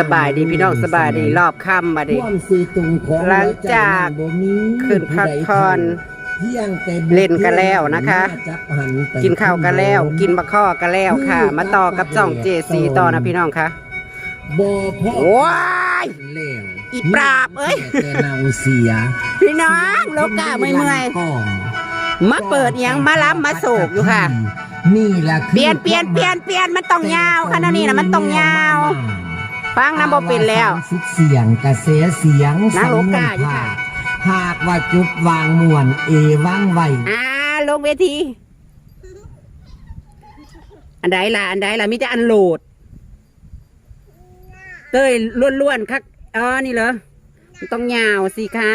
สบายดีพี่น้องสบายดีรอบค่ำมาดิความสีตุงของหลังจากขึ้นพักผ่อนเพียงแต่เล่นกันแล้วนะคะจับหันไปกินข้าวกันแล้ว กินบะข้อกันแล้วค่ะ มาต่อกับจ่องเจสีต่อนะพี่น้องคะบ่พ่อว้ายแล้วอีปราบเอ้ยแต่เนาเสียพี่น้องโลกาไม่เมื่อยก่อนมาเปิดอิหยังมาล้ำมาโศกอยู่ค่ะ นี่แหละคือเปลี่ยนเปลี่ยนเปลี่ยนเปลี่ยนมันต้องยาวค่ะนั่นนี่นะมันต้องยาว ฟังน้ำบ่เป็นแล้วสุดเสียงกระเสเสียงนางโลกาอยู่ค่ะหากว่าจุดวางมวนเอว่างไวอ่าลงเวที อันใดล่ะ อันใดล่ะมีแต่อันโหลด เต้ยล้วนๆคักอ๋อนี่เหรอมันต้องยาวสิคะ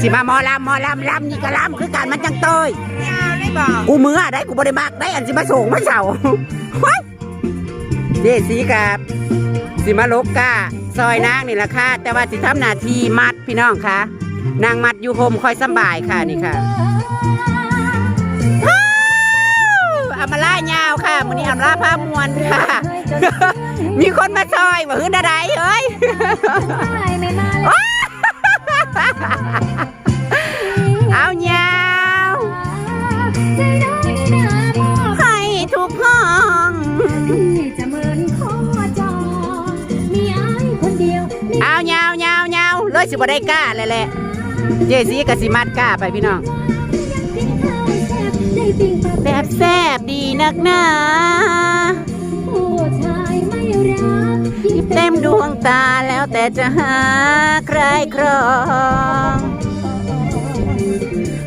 สิมาหมอลำหมอลำลำนี่ก็ลำคือการมันจังเตยได้บอกกูมือได้กูบริมากได้อันสิมาส่งมาเสาว้ายเดสีกับสิมาลกกาซอยนางนี่แหละค่ะ แต่ว่าสิทำหน้าที่มัดพี่น้องค่ะ นางมัดอยู่โฮมคอยสำบายค่ะนี่ค่ะว้าวอามาล่ายาวค่ะมันนี้อามาล่าผ้ามวนค่ะ มีคนมาซอยว่าหื้นอะไรเฮ้ย เอายาวให้ทุกห้องจะเหมือนขอจองมีไอ้คนเดียวไม่เอายาวยาวยาวเลยสิบ่ได้กล้าเลยแหละเจสีกับสิมัดกล้าไปพี่น้องกินข้าวแซ่บได้ปิ้งปลาแบบแซบดีนักหนาผู้ชายไม่รักเต็มดวงตาแล้วแต่จะหาใครครอง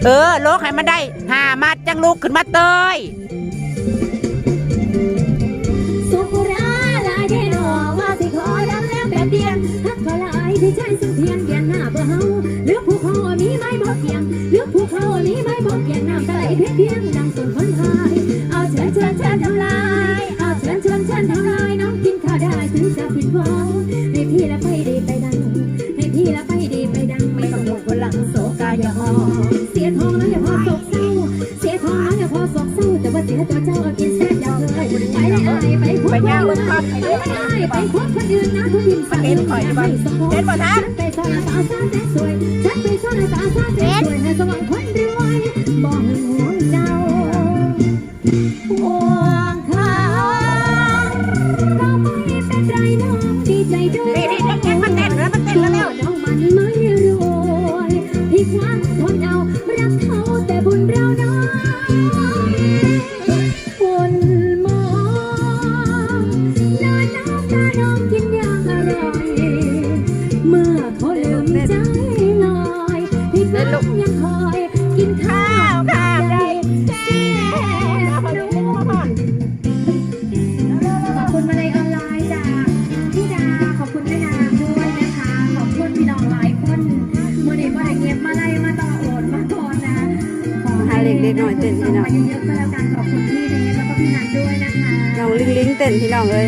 เออโลกให้มันได้หามัดจังลูกขึ้นมาเตยสุขราลายได้หนอว่าสิขอรับแล้วแบบเดียนฮักขอลายที่ใจสุเพียงเดียนหน้าบ่เฮาเลือกผู้เขามีไม่บอกเพียงเลือกผู้เขามีไม่บอกเพียงน้ำตาไหลเพียงเพียงดังส่งคนพายเอาเชิญเชิญเชิญทำลายเอาเชิญเชิญเชิญทำลายน้องกินข้าวได้ถึงจะผิดหวังให้พี่และไปดีไปได้ และไปดีไปดังไม่ต้องห่วงคนหลังโศกาอย่าหอเสียทองแล้วอย่าพอโศกเศร้า เสียทองแล้วอย่าพอโศกเศร้าแต่ว่าเสียตัวเจ้าเอากินแซ่บอย่าเลยไปเลยไปพบคนอื่นนะไปเลยไปพบคนอื่นนะทุกทีมสาวไม่สมบูรณ์เป็นบ่ทันไปสอนสาวสาแต่สวยฉันไปสอนสาวสาแต่สวยให้สมองคนรวยบอกห่วงเจ้าห่ว เต้นพี่น้องเลย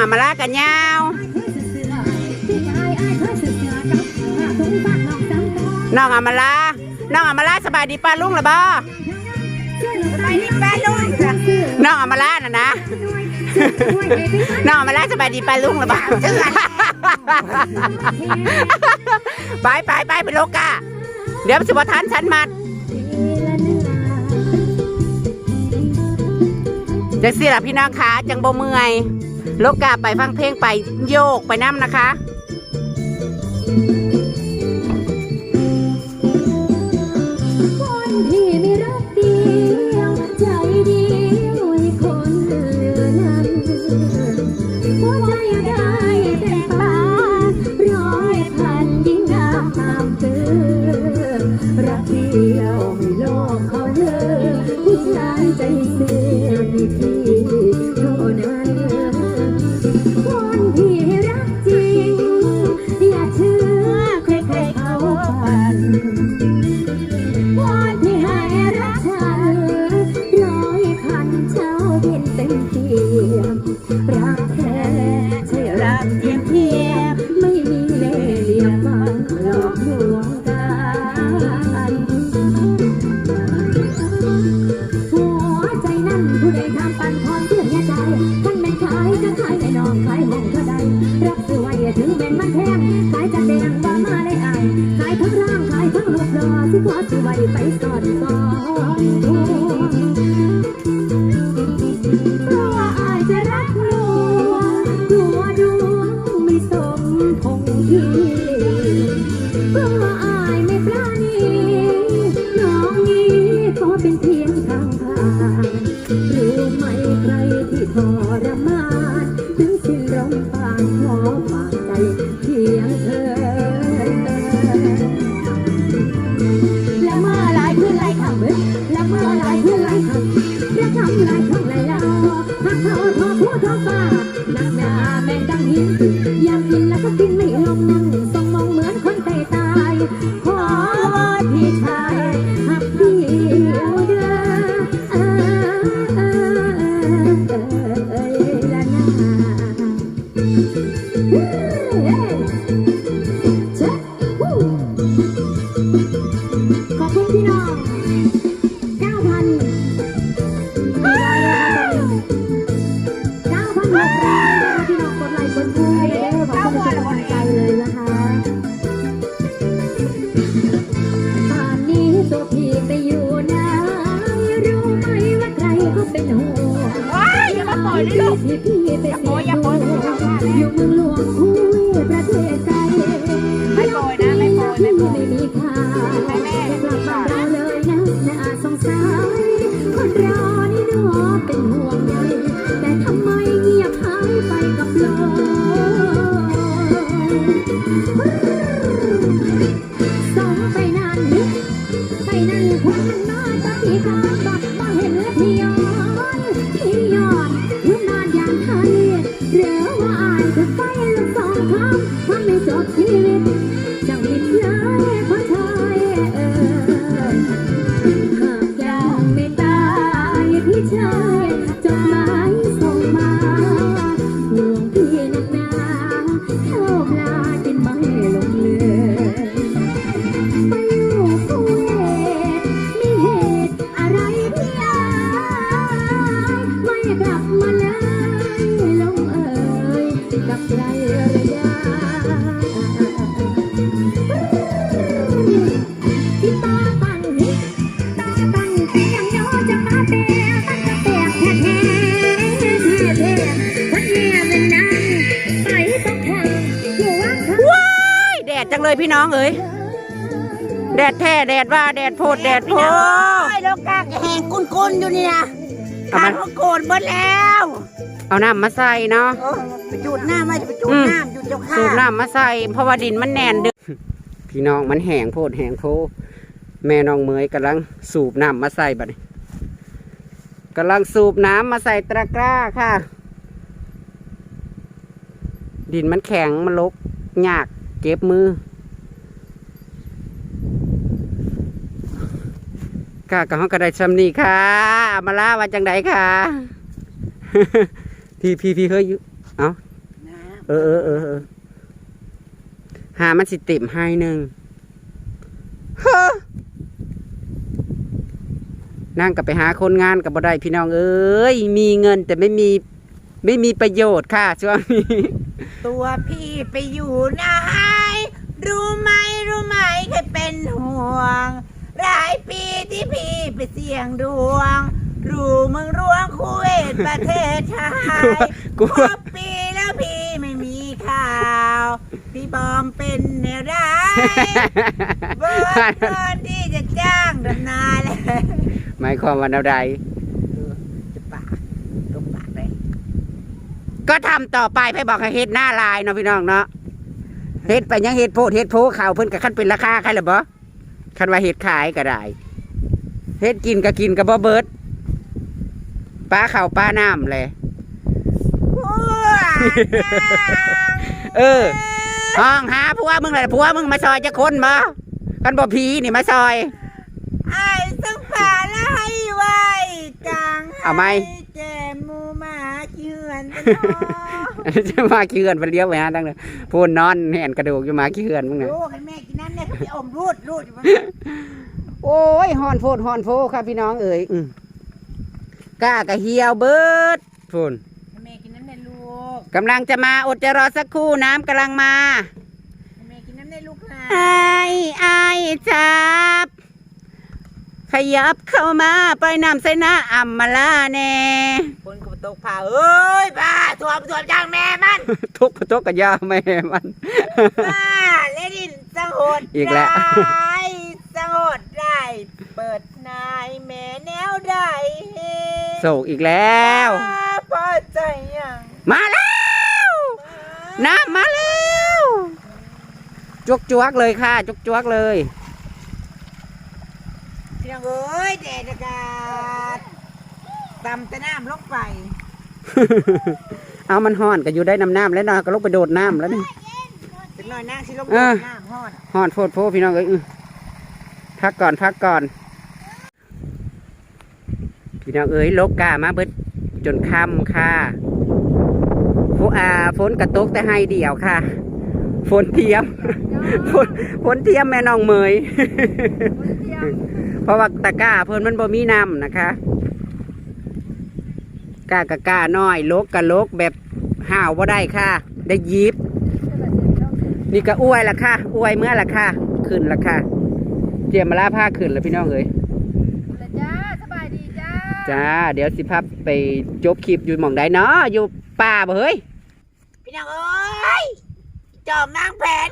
อะมาลากันยาวน้องอะมาลาน้องอะมาลาสบายดีป้าลุงหรือบ่สบายดีป้าลุงน้องอะมาลาน่ะนะน้องอะมาลาสบายดีป้าลุงหรือบ่ไปไปไปไปโลกาเดี๋ยวสุบทานฉันมาจะเสิล่ะพี่น้องขาจังโบเมื่อย โลกกาไปฟังเพลงไปโยกไปน้ำนะคะายให้น้องขายห้องเธ Stop. ยพี่น้องเอ้ยแดดแท้แดดว่าแดดโพดแดดโพด ยแลกากแหงกุนกุนอยู่นี่นะามกากเขาโกรธเบิดแล้วเอาน้ามาใส่เนาะ เออจูดหน้ามาจุไปจูดหน้าอยู่เจ้าค่ะสูบน้ำมาใส่เพราะว่าดินมันแน่นดึกพี่น้องมันแห้งโพดแห้งโพแม่น้องเมยกำลังสูบน้ามาใส่บัดนี้กำลังสูบน้ำมาใส่ตะกร้าค่ะ ดินมันแข็งมันลกยากเก็บมือ ไดซัมนี่ค่ะอามาล่าว่าจังไดค่ะ พี่พี่พี่เฮ้ยอยู่เอาเออเออเออเออหามันสิเต็มให้หนึ่งเฮ้อนั่งกับไปหาคนงานกับบ่ได้พี่น้องเอ้ยมีเงินแต่ไม่มีไม่มีประโยชน์ค่ะช่วงนี้ ตัวพี่ไปอยู่ไหนรู้ไหมรู้ไหมแค่เป็นห่วง หลายปีที่พี่ไปเสี่ยงดวง รู้เมืองรวงคุเวตประเทศไทยกลัวครบปีแล้วพี่ไม่มีข่าว พี่บอมเป็นแนวร้ายเบิร์ดเกินที่จะจ้างดำนาเลยหมายความว่าแนวใดจะปากตบปากเลยก็ทำต่อไปไปบอกให้เฮ็ดหน้าลายเนาะพี่น้องเนาะเฮ็ดไปยังเฮ็ดโพดเฮ็ดโพข่าวเพิ่นกับขั้นเป็นราคาใครหรือบ่ คันว่าเฮ็ดขายก็ได้เฮ็ดกินก็กินก็บ่เบิดปลาข้าวปลาน้ำเลยเออห้องหาผัวมึงเลยผัวมึงมาซอยจะคนบ่กันบ่ผีนี่มาซอยไอ้สังผ่าไล่ไว้กลาง เอาไหมแกมหมูหมาเกือนไปนจะมาขี้เหือนไปเลี้ยวไปหาดังเลยพูนนอนแห่นกระดูกอยู่มาขี้เหือนมึงอน่ะลูกให้แม่กินนั่นเนี่ยพี่อมรูดรูดอยู่มั้งโอ้ยฮอนโพดฮอนโพครับพี่น้องเอ๋ยอืมกล้ากะเหี่ยวเบิดพูนให้แม่กินนั่นเนี่ยลูกกำลังจะมาอดจะรอสักครู่น้ำกำลังมาให้แม่กินนั่นเนี่ยลูกนะไอ้ไอ้ายจับ ขยับเข้ามาไปล่อยน้ำใส่หน้าอัมมาลาแน่คนก็มาตกผ่าเอ้ยบ้าถ่วมถ่วมจ้างแม่มัน ทุกข์ทุกข์กับยาแม่มัน บ้าเล่ดินสังโหดอีกแล้ว ได้สังโหดได้เปิดนายแม่แนวได้โศกอีกแล้ว บ้าพอใจยังมาแล้วน้ำมาแล้วจวกจวกๆเลยค่ะจวกจวกๆเลยพี่น้ องเอ้ยแดดอากาศตำแต่น้ำลงไป เอามันห่อนก็อยู่ได้น้ำน้ำแล้วเนาะก็ลงไปโดดน้ำแล้วนี่ถึงหน่อยนั่งสิลงเออน้ำฮอดห่อนโฟดโฟพี่น้องเอ้ยอื้อพักก่อนพักก่อน พี่น้องเอ้ยลกกามาเบิดจนค่ำค่ะฝนอ่าฝนกระตกแต่ให้เดียวค่ะ ฝนเทียม ฝนฝนเทียมแม่น้องเมย เพราะว่าตะกร้าเพิ่นมันบ่มีน้ำนะคะกล้ากะกล้าน้อยลกกะลกแบบห่าวบ่ได้ค่ะ ได้หยิบ นี่ก็อ้วยละค่ะอ้วยเมื่อละค่ะ ขึ้นละค่ะเจียมมาลาผ้าขึ้นแล้วพี่น้องเอ้ยจ้าสบายดีจ้าจ้า เดี๋ยวสิพับไปจบคลิปอยู่หม่องใดเนาะอยู่ป่าบ่เฮ้ยพี่น้องเอ้ย จอมนางแผน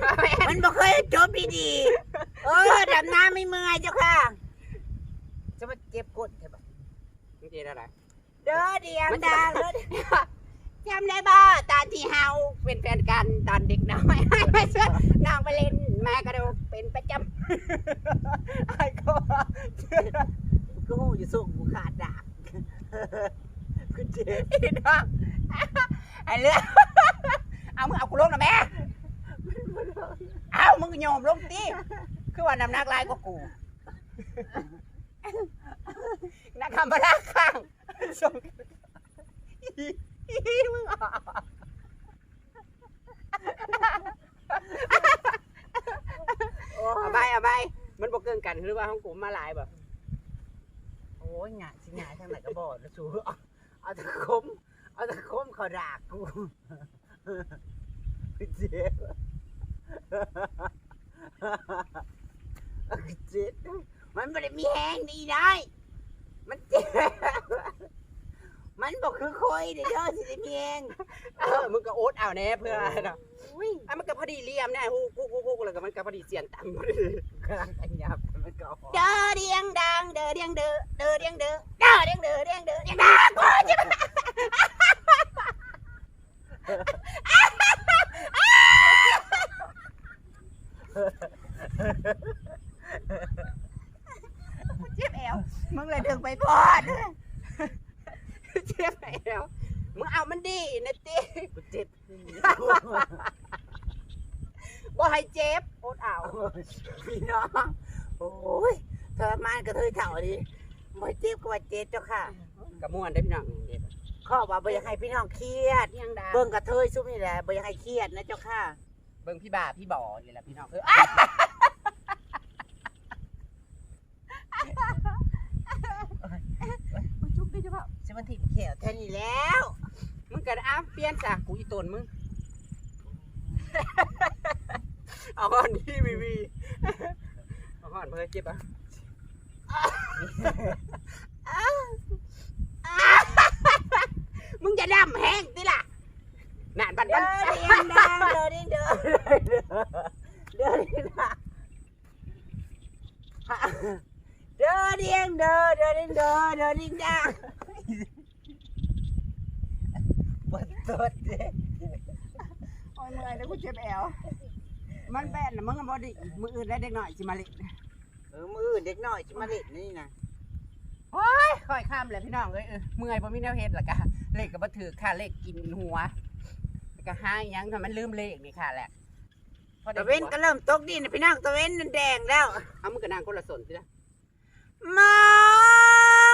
มันบ่เคยจบดีๆเออดำน้ำไม่เมื่อยเจ้าค่ะ จะมาเก็บกดใช่ปะนี่เอะไรเด้อเดียงมันดังจะเด้อจำได้บ่ตอนที่เฮาเป็นแฟนกันตอนเด็กน้อย ไม่เชื่อน้องไปเล่นแม่กระโดดเป็นประจ ไอ้ก็กูหูอยู่ส่งกูขาดดาบกูเจ็บำพี่น้องไอ้เรื่อง เอามึงเอากูลงนะแม่เอามึงโยมลงดิคือว่าน้ำหนักหลายกว่ากู นักคำพระข้างส่งมึงออกเอาไปเอาไปมันบ่เกินกันหรือว่าของกูมาหลายบ่ โอ้ยหงายสิหงายทางไหนก็บอกนะสูเอาเอาตะคมเอาตะคมเขาดากกูกูเจ็บกูเจ็บมันไม่ได้มีแห้งดีได้ มันเจ็บมันบอกคือคอยเดี๋ยวเด้อสิได้มีแห้งเออมึงก็โอ๊ตเอาแน่เพื่อเนาะอะมันก็พอดีเลี่ยมเนี่ยฮู้กูกูกูแล้วก็มันก็พอดีเสียนต่ำพอดีกำลังอันยับ มันก็ออก เด้อเดียงดังเด้อเดียงเด้อเด้อเดียงเด้อเด้อเดียงเด้อเดียงเด้อเดียงดังกูจะ เจ็บแอว มึงเลยดึงไปพอด เจ็บแอวมึงเอามันดีนะติ กูเจ็บ บ่ให้เจ็บอดเอา พี่น้อง โอ้ยทรมานกระเทยเถ่าดิบ่เจ็บก็ว่าเจ็บเจ้าค่ะ กระม่วนได้อพี่น้องเด็ดข้อว่าบ่อยากให้พี่น้องเครียดยังดาเบิ่งกระเทยซุ่มนี่แหละบ่อยากให้เครียดนะเจ้าค่ะ เบิ่งพี่บ่าพี่บ่อนี่แหละพี่น้องเออจุ๊บได้จ้ะเปล่าสิมันถิ่มเขียวแค่นี้แล้วมึงก็อ้าวเปลี่ยนจ้ะกูอีตนมึง เอาก่อนที่วีวีเอาก่อนเพื่อเจ็บอะมึงจะดำแห้งติล่ะนานบันเด้บัอนเด้งดังเด้อเด้งเด้อเด้อเด้งดังเด้อเด้งเด้อเด้อเด้งเด้อเด้อเด้งดังปวดตัวเด้โอ้ยเมื่อยแล้วกูเจ็บแอวมันแบนนะมึงก็บ่ดิมืออื่นได้เด็กหน่อยสิมาเลิเออมืออื่นเด็กน้อยจะมาเล่นนี่นะโอ้ยค่อยข้ามเลยพี่น้องเอ้ยเออเมื่อยบ่มีแนวเฮ็ดล่ะกะเลขก็บ่ถือค่ะเลขกินหัวแล้วก็หาอีหยังทำมันลืมเลขนี่ค่ะแหละพอได้ตะเว้นก็เริ่มตกดินนะพี่น้องตะเว้นนั่นแดงแล้วเอามึงก็นั่งคนละส่วนสินะมอ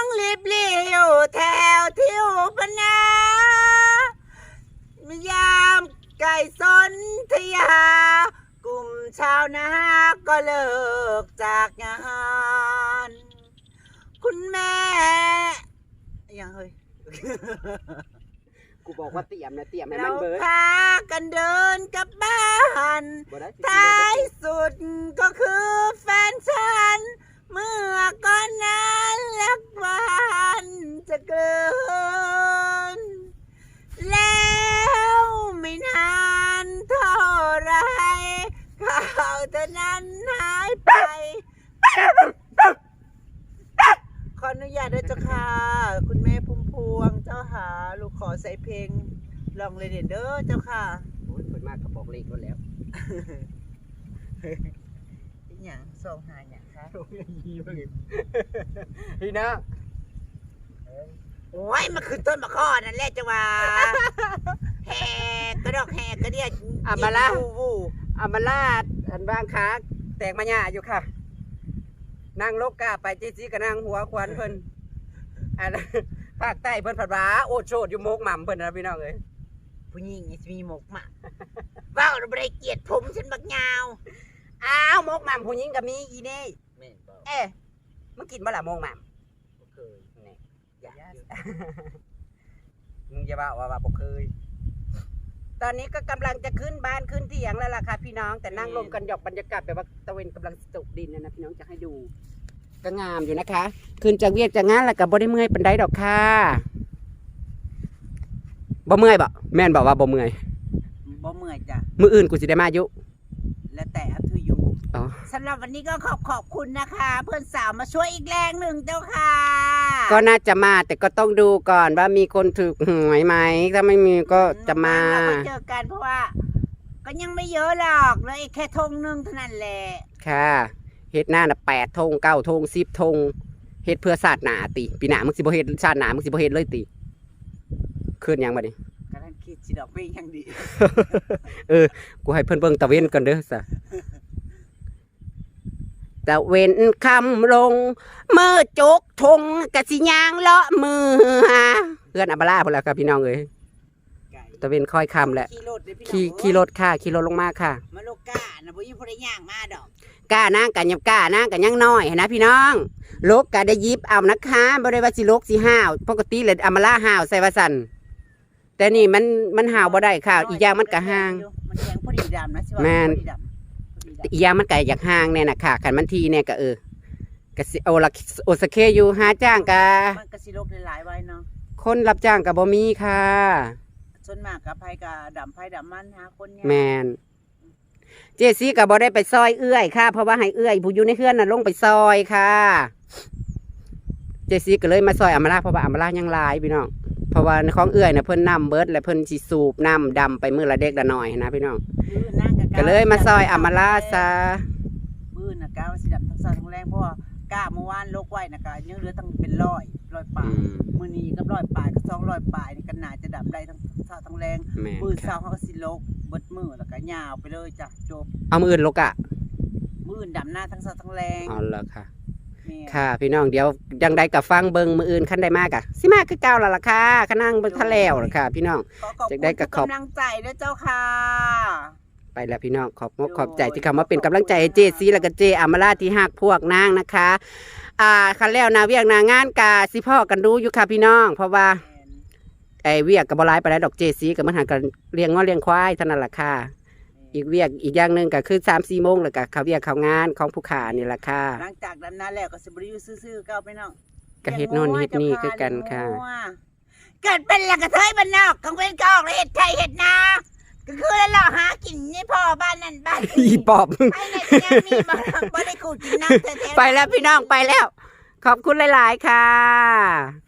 งลิบลิวแถวทิวพนายามไก่สนทยากลุ่ม ชาวนาก็เลิกจากงาน คุณแม่ยังเฮ้ยกูบอกว่าเตรียมนะเตรียมให้เรามันเบิดพากันเดินกลับบ้านบ่ได้สิท้ายสุดก็คือแฟนฉัน เมื่อก่อนนั้นรักหวานจะเกิน แล้วไม่นานเท่าไรข่าวเธอนั้นหายไป ขออนุญาตด้วยเจ้าค่ะ คุณแม่พุ่มพวงเจ้าหา ลูกขอ ใส่เพลงลองเลยเด้อเจ้าค่ะโอ้ยเปิดมากก็บอกเลขก็แล้วเป็นอย่างสองหาอย่างคะพี่น้องโอ้ยมันคือต้นมะข้อนั่นแหละจังหวะแหกกระดอกแหกกระเดียอามาละวูวูอามาลาดอันบางขาแตกมาหญ้าอยู่ค่ะนั่งโลกกาไปจีจีก็นั่งหัวควันเพิ่นอัน ภาคใต้เพิ่นผัดหวาโอดโชดอยู่โมกหม่ำเพิ่นนะพี่น้องเอ้ยผู้หญิงนี่สิมีหมกมาว้าวเราไม่ได้เกลียดผมฉันบักยาว อ้าวโมกหม่ำผู้หญิงก็มีอีนี่แม่นบอกเอ๊ะมึงกินบ่ล่ะโมกหม่ำเคยนี่อย่ามึงจะว่าว่าว่าบ่เคย ตอนนี้ก็กำลังจะขึ้นบ้านขึ้นเตียงแล้วล่ะค่ะพี่น้องแต่นั่งลมกันหยอกบรรยากาศแบบว่าตะเวนกำลังตกดินนะนะพี่น้องจะให้ดู ก็งามอยู่นะคะ ขึ้นจากเวียกจากงานแล้วก็บ่ได้เมื่อยปานใดดอกค่ะบ่เมื่อยบ่แม่นบอกว่าบ่เมื่อยบ่เมื่อยจ้ะมื้ออื่นกูสิได้มาอยู่แล้วแต่อัธยูอ๋อสำหรับวันนี้ก็ขอบขอบคุณนะคะ เพื่อนสาวมาช่วยอีกแรงหนึ่งเจ้าค่ะ ก็น่าจะมาแต่ก็ต้องดูก่อนว่ามีคนถูกหวยไหมถ้าไม่มีก็จะมาเราไปเจอกันเพราะว่า ก็ยังไม่เยอะหรอกเลยแค่ธงหนึงเท่านั้นแหละค่ะ เฮ็ดหน้าน่ะแปดธงเก้าธงสิบธงเฮ็ดเพื่อศาสนาติปีหน้ามึงสิบ่เฮ็ดชาติหน้ามึงสิบ่เฮ็ดเลยติขึ้นหยังบัดนี้กำลังคิดสิดอกเบี้ยยังดีกูให้เพิ่นเบิ่งตะเวนก่อนเด้อซะตะเวนคำลงมือจกธงกะสิย่างเลาะมือหาเพื่อนอับลาพุ่นล่ะครับพี่น้องเอ้ยไก่ตะเวนค่อยคำแหละขี่รถเลยพี่น้องขี่ขี่รถค่ะขี่รถลงมาค่ะ มาโลกานะบ่ยิ่งพได้ย่างมาดอก กล้านางกันยับกล้านางกันยังน้อยหั้นนะพี่น้องลกกะได้หยิบเอานะคะบ่ได้ว่าสิลกสิห้าวปกติเลยเอามาล่าห้าวใส่ว่าสั่นแต่นี่มันมันห้าวบ่ได้ค่ะ อีกอย่างมันก็ห่างมันแข็งพอดีดำนะสิว่าแม่นพอดีดำพอดีดำอีกอย่างมันก็อยากห่างเนี่ยนะค่ะคันมันทีเนี่ยก็เออก็สิโอละโอสเคอยู่หาจ้างกะมันก็สิโลกหลายๆไว้เนาะคนรับจ้างก็บ่มีค่ะส่วนมากกับไผกับดำไผดำมันหาคนเนี่ยแมน เจซี่ก็บ่ได้ไปซอยเอื้อยค่ะ เพราะว่าให้เอื้อยผู้อยู่ในเฮือนน่ะลงไปซอยค่ะ เจซี่ก็เลยมาซอยอำมาลาเพราะว่าอำมาลายังหลายพี่น้องเพราะว่าในของเอื้อยน่ะเพิ่นนํเบิดและเพิ่นสิสูบน้ำดำไปมื้อละเด็กละน้อยนะพี่น้องมื้อนั่งกับก็เลยมาซอยอำมาลาซะมื้อน่ะกะว่าสิดำทั้งเช้าทั้งแรงเพราะว่า กะเมื่อวานโลกไว้น่ะกะยังเหลือตั้งเป็นร้อยร้อยปลายมื้อนี้กับร้อยปลายกับ200ปลายนี่ก็น่าจะดำได้ทั้งเช้าทั้งแรงแม่นมื้อค่ะเช้าเขาก็สิโลกเบิดมือแล้วก็ยาวไปเลยจ้ะจบเอามืออื่นลกอะมืออื่นดำหน้าทั้งเสาทั้งแรงอ๋อเหรอค่ะ แม่ค่ะ พี่น้องเดี๋ยวยังได้กับฟังเบิงมืออื่นขั้นได้มากอะสิมากคือเก่าและล่ะค่ะขนั่งเบิงทะแล้วล่ะค่ะ พี่น้อง ขอขอบจะคุณได้ทุกับกขอบ กำลังใจด้วยเจ้าค่ะ ไปแล้วพี่น้องขอบมกขอบใจที่เข้ามาเป็นกำลังใจให้เจซีและก็เจอามาลาที่หักพวกนางนะคะ อ่าคันแล้วนาเวียกนางานกาสิพ่อกันรู้อยู่ค่ะพี่น้อง เพราะว่าไอเวียกกับบหลายไปแล้วดอกเจซีกับมันหากันเลี้ยงง้อเลี้ยงควายเท่านั้นแหละค่ะ อีกเวียกอีกอย่างหนึ่งก็คือสามสี่โมงแล้วก็เขาเวียกเขางานของผู้ขานี่แหละค่ะ หลังจากดำน้าแล้วก็สิบริยูซื่อๆเก้าไปน้องก็เฮ็ดโน่นเฮ็ดนี่คือกันค่ะ เกิดเป็นละกระเทยบ้านนอกกังเว้นก็ออกเลยเห็ดไทยเห็ดนา ก็คือแล้วเราหากินนี่พ่อบ้านนั่นบ้านอีปอบไอ้ในที่นั่นมีบ่บ่ได้กูกินน้ำแท้ๆไปแล้วพี่น้องไปแล้ว ขอบคุณหลาย ๆ ค่ะ